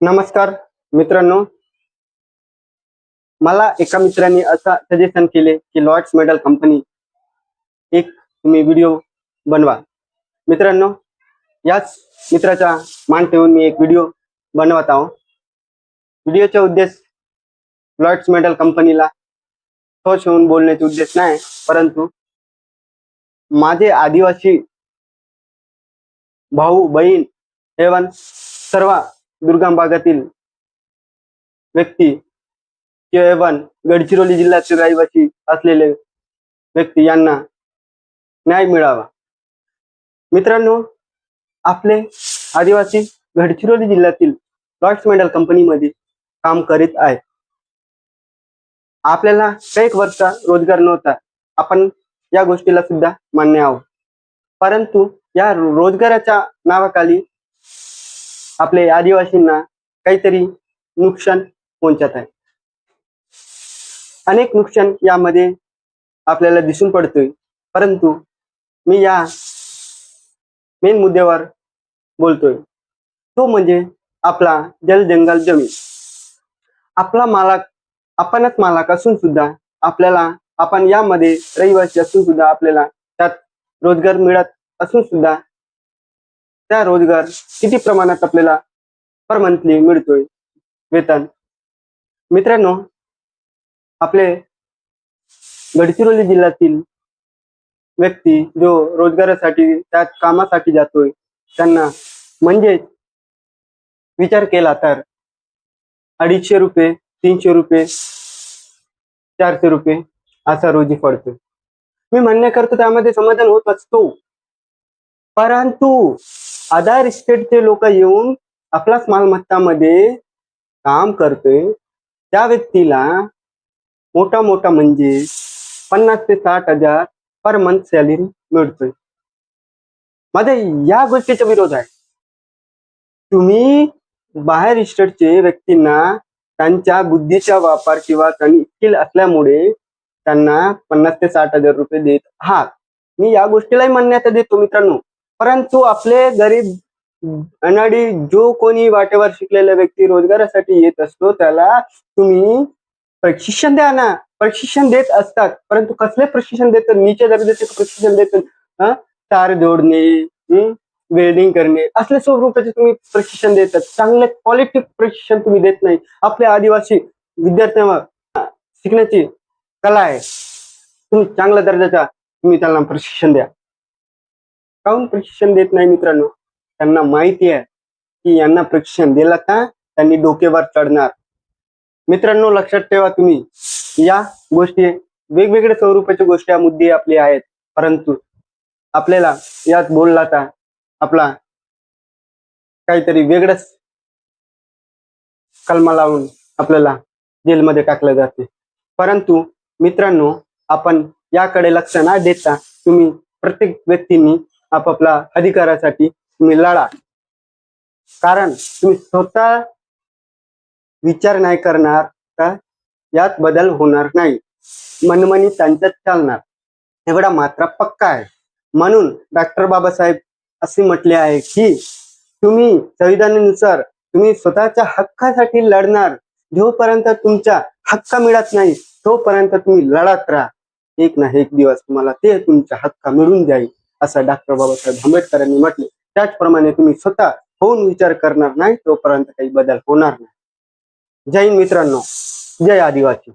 नमस्कार मित्रांनो. मला एका मित्राने असा सजेशन केले की लॉर्ड्स मेडल कंपनी एक तुम्ही व्हिडिओ बनवा. मित्रांनो याच मित्राचा मान ठेवून मी एक व्हिडिओ बनवत आहो. व्हिडिओचा उद्देश लॉर्ड्स मेडल कंपनीला ठोस होऊन बोलण्याचा उद्देश नाही परंतु माझे आदिवासी भाऊ बहीण एवं सर्व दुर्गम भागातील व्यक्ती किंवा गडचिरोली जिल्ह्यातील रहिवासी असलेले व्यक्ती यांना न्याय मिळावा. मित्रांनो आपले आदिवासी गडचिरोली जिल्ह्यातील लॉर्ड्स मेडल कंपनीमध्ये काम करीत आहेत. आपल्याला काही वर्ष रोजगार नव्हता. आपण या गोष्टीला सुद्धा मान्य आहोत. परंतु या रोजगाराच्या नावाखाली आपले आदिवासींना काहीतरी नुकसान पोहोचत आहे. अनेक नुकसान यामध्ये आपल्याला दिसून पडतोय. परंतु मी या मेन मुद्द्यावर बोलतोय. तो म्हणजे आपला जल जंगल जमीन. आपला मालक आपणच मालक असून सुद्धा आपल्याला आपण यामध्ये रहिवासी असून सुद्धा आपल्याला त्यात रोजगार मिळत असून सुद्धा त्या रोजगार किती प्रमाणात आपल्याला पर मंथली मिळतोय? वेतन. मित्रांनो आपले गडचिरोली जिल्ह्यातील व्यक्ती जो रोजगारासाठी त्या कामासाठी जातोय त्यांना म्हणजेच विचार केला तर अडीचशे रुपये तीनशे रुपये चारशे रुपये असा रोजी पडतो मी म्हणणे करतो त्यामध्ये समाधान होत असतो. परंतु आधार इस्टेटचे लोक येऊन आपलाच मालमत्तामध्ये काम करतोय. त्या व्यक्तीला मोठा मोठा म्हणजे पन्नास ते साठ हजार पर मंथ सॅलरी मिळतोय. माझ्या या गोष्टीचा विरोध आहे. तुम्ही बाहेर इस्टेटचे व्यक्तींना त्यांच्या बुद्धीचा वापर किंवा त्यांनी स्किल असल्यामुळे त्यांना पन्नास ते साठ हजार रुपये देत आहात. मी या गोष्टीलाही मान्यता देतो मित्रांनो. परंतु आपले गरीब अनाडी जो कोणी वाटेवर शिकलेला व्यक्ती रोजगारासाठी येत असतो त्याला तुम्ही प्रशिक्षण द्या ना. प्रशिक्षण देत असतात परंतु कसले प्रशिक्षण देतात? नीचे दर्जाचे प्रशिक्षण देतात. तार जोडणे वेल्डिंग करणे असल्या स्वरूपाचे तुम्ही प्रशिक्षण देतात. चांगले क्वालिटी प्रशिक्षण तुम्ही देत नाही. आपल्या आदिवासी विद्यार्थ्यांना शिकण्याची कला आहे. तुम्ही चांगल्या दर्जाचा तुम्ही त्यांना प्रशिक्षण द्या. काऊन प्रशिक्षण देत नाही मित्रांनो? त्यांना माहिती आहे की यांना प्रशिक्षण दिलं का त्यांनी डोकेवर चढणार. मित्रांनो लक्षात ठेवा तुम्ही या गोष्टी वेगवेगळ्या स्वरूपाच्या गोष्टी या मुद्दे आपले आहेत. परंतु आपल्याला यात बोलला तर आपला काहीतरी वेगळंच कलमा लावून आपल्याला जेलमध्ये टाकलं जाते. परंतु मित्रांनो आपण याकडे लक्ष न देता तुम्ही प्रत्येक व्यक्तींनी आपापल्या अधिकारासाठी तुम्ही लढा. कारण तुम्ही स्वतः विचार नाही करणार तर यात बदल होणार नाही. मनमनी त्यांच्यात चालणार. एवढा मात्र पक्का आहे. म्हणून डॉक्टर बाबासाहेब असे म्हटले आहे की तुम्ही संविधानानुसार तुम्ही स्वतःच्या हक्कासाठी लढणार. जोपर्यंत तुमच्या हक्क मिळत नाही तोपर्यंत तुम्ही लढत राहा. एक ना एक दिवस तुम्हाला ते तुमचा हक्क मिळून जाईल. असं डॉक्टर बाबासाहेब आंबेडकरांनी म्हटले. त्याचप्रमाणे तुम्ही स्वतः होऊन विचार करणार नाही तोपर्यंत काही बदल होणार नाही. जय हिंद मित्रांनो. जय आदिवासी.